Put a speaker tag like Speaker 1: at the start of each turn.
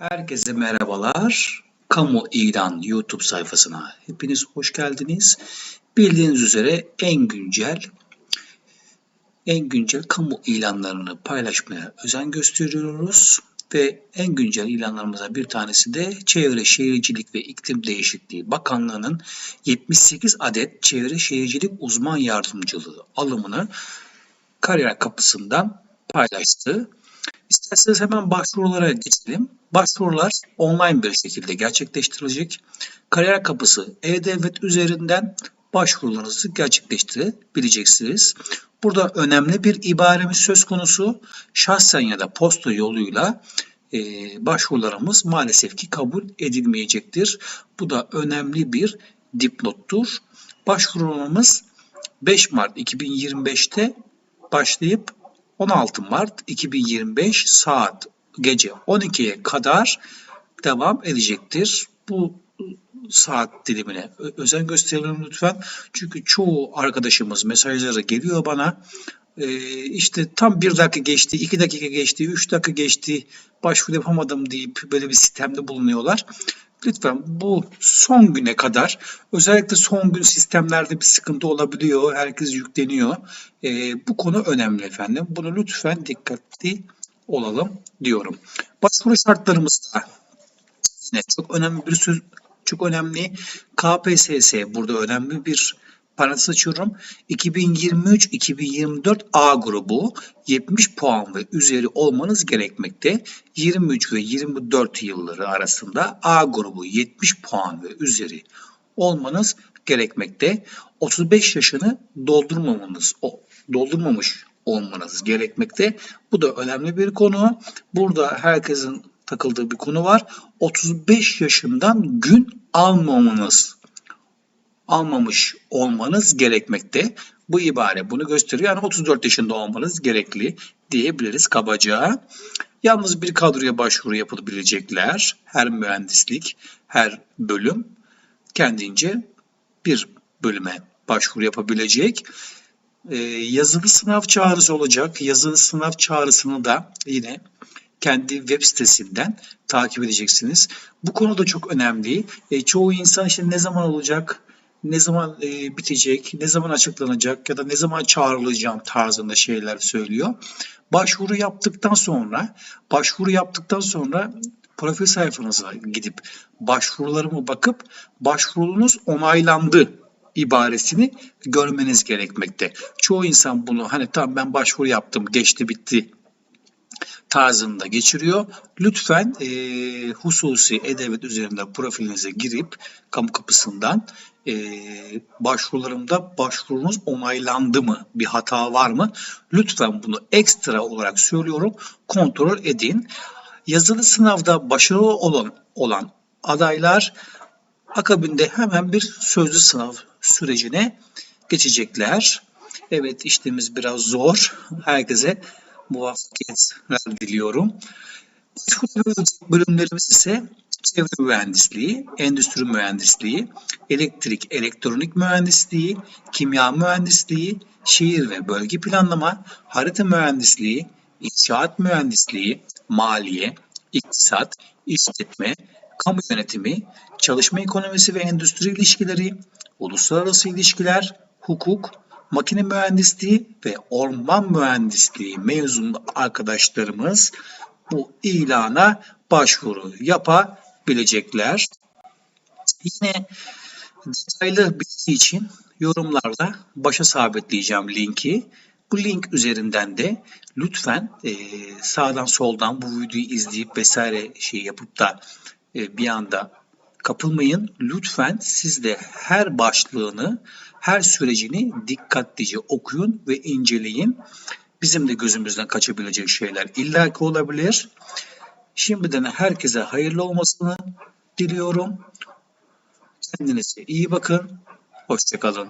Speaker 1: Herkese merhabalar. Kamu İlan YouTube sayfasına hepiniz hoş geldiniz. Bildiğiniz üzere en güncel en güncel kamu ilanlarını paylaşmaya özen gösteriyoruz ve en güncel ilanlarımıza bir tanesi de Çevre Şehircilik ve İklim Değişikliği Bakanlığı'nın 78 adet çevre şehircilik uzman yardımcılığı alımını kariyer kapısından paylaştı. İsterseniz hemen başvurulara geçelim. Başvurular online bir şekilde gerçekleştirilecek. Kariyer kapısı e-devlet üzerinden başvurularınızı gerçekleştirebileceksiniz. Burada önemli bir ibaremiz söz konusu. Şahsen ya da posta yoluyla e, başvurularımız maalesef ki kabul edilmeyecektir. Bu da önemli bir dipnottur. Başvurularımız 5 Mart 2025'te başlayıp 16 Mart 2025 saat gece 12'ye kadar devam edecektir. Bu saat dilimine özen gösterelim lütfen. Çünkü çoğu arkadaşımız mesajları geliyor bana. Ee, işte tam bir dakika geçti, iki dakika geçti, üç dakika geçti, başvuru yapamadım deyip böyle bir sistemde bulunuyorlar. Lütfen bu son güne kadar özellikle son gün sistemlerde bir sıkıntı olabiliyor. Herkes yükleniyor. Ee, bu konu önemli efendim. Bunu lütfen dikkatli olalım diyorum. Başvuru şartlarımızda yine çok önemli bir söz, çok önemli. KPSS burada önemli bir parantez açıyorum. 2023-2024 A grubu 70 puan ve üzeri olmanız gerekmekte. 23 ve 24 yılları arasında A grubu 70 puan ve üzeri olmanız gerekmekte. 35 yaşını doldurmamanız, doldurmamış olmanız gerekmekte. Bu da önemli bir konu. Burada herkesin takıldığı bir konu var. 35 yaşından gün almamanız almamış olmanız gerekmekte. Bu ibare bunu gösteriyor. Yani 34 yaşında olmanız gerekli diyebiliriz kabaca. Yalnız bir kadroya başvuru yapılabilecekler. Her mühendislik, her bölüm kendince bir bölüme başvuru yapabilecek. Ee, yazılı sınav çağrısı olacak. Yazılı sınav çağrısını da yine kendi web sitesinden takip edeceksiniz. Bu konu da çok önemli. E, çoğu insan işte ne zaman olacak, ne zaman e, bitecek, ne zaman açıklanacak ya da ne zaman çağrılacağım tarzında şeyler söylüyor. Başvuru yaptıktan sonra, başvuru yaptıktan sonra profil sayfanıza gidip başvurularımı bakıp başvurunuz onaylandı ibaresini görmeniz gerekmekte. Çoğu insan bunu hani tamam ben başvuru yaptım, geçti bitti tarzında geçiriyor. Lütfen e, hususi e-devlet üzerinde profilinize girip kamu kapısından e, başvurularımda başvurunuz onaylandı mı? Bir hata var mı? Lütfen bunu ekstra olarak söylüyorum. Kontrol edin. Yazılı sınavda başarılı olan, olan adaylar akabinde hemen bir sözlü sınav sürecine geçecekler. Evet işlemimiz biraz zor. Herkese muvaffakiyetler diliyorum. Başvuru bölümlerimiz ise çevre mühendisliği, endüstri mühendisliği, elektrik, elektronik mühendisliği, kimya mühendisliği, şehir ve bölge planlama, harita mühendisliği, inşaat mühendisliği, maliye, iktisat, işletme, kamu yönetimi, çalışma ekonomisi ve endüstri ilişkileri, uluslararası ilişkiler, hukuk, makine mühendisliği ve orman mühendisliği mezun arkadaşlarımız bu ilana başvuru yapabilecekler. Yine detaylı bilgi için yorumlarda başa sabitleyeceğim linki. Bu link üzerinden de lütfen e, sağdan soldan bu videoyu izleyip vesaire şey yapıp da e, bir anda kapılmayın. Lütfen siz de her başlığını, her sürecini dikkatlice okuyun ve inceleyin. Bizim de gözümüzden kaçabilecek şeyler illaki olabilir. Şimdiden herkese hayırlı olmasını diliyorum. Kendinize iyi bakın. Hoşçakalın.